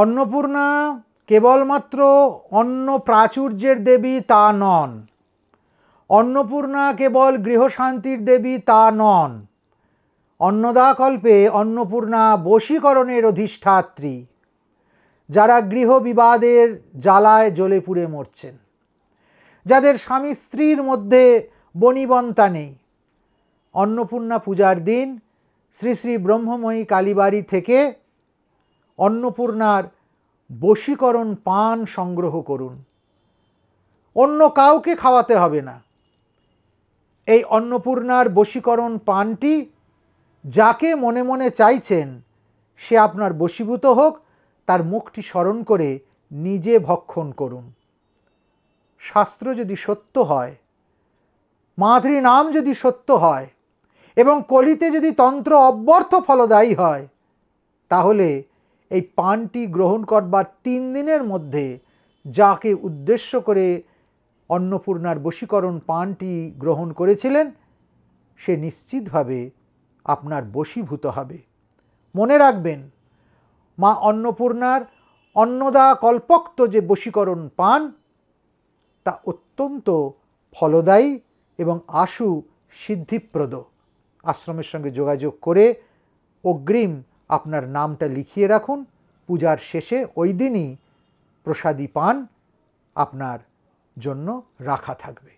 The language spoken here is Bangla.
অন্নপূর্ণা কেবলমাত্র অন্ন প্রাচুর্যের দেবী তা নন। অন্নপূর্ণা কেবল গৃহশান্তির দেবী তা নন। অন্নদাকল্পে অন্নপূর্ণা বশীকরণের অধিষ্ঠাত্রী, যারা গৃহ বিবাদের জ্বালায় জ্বলে পুড়ে মরছেন। যাদের স্বামী স্ত্রীর মধ্যে বনিবন্তা নেই। অন্নপূর্ণা পূজার দিন শ্রী শ্রী ব্রহ্মময়ী কালীবাড়ি থেকে অন্নপূর্ণার বশীকরণ পান সংগ্রহ করুন। অন্য কাউকে খাওয়াতে হবে না। এই অন্নপূর্ণার বশীকরণ পানটি যাকে মনে মনে চাইছেন, সে আপনার বশীভূত হোক, তার মুখটি স্মরণ করে নিজে ভক্ষণ করুন। শাস্ত্র যদি সত্য হয়, মাতৃ নাম যদি সত্য হয়, এবং কলিতে যদি তন্ত্র অব্যর্থ ফলদায়ী হয়, তাহলে এই পানটি গ্রহণ করবার তিন দিনের মধ্যে যাকে উদ্দেশ্য করে অন্নপূর্ণার বশীকরণ পানটি গ্রহণ করেছিলেন, সে নিশ্চিতভাবে আপনার বশীভূত হবে। মনে রাখবেন, মা অন্নপূর্ণার অন্নদা কল্পক্ত যে বশীকরণ পান, তা অত্যন্ত ফলদায়ী এবং আশু সিদ্ধিপ্রদ। আশ্রমের সঙ্গে যোগাযোগ করে অগ্রিম আপনার নামটা লিখিয়ে রাখুন। পূজার শেষে ওই দিনই প্রসাদী পান। আপনার জন্য রাখা থাকবে।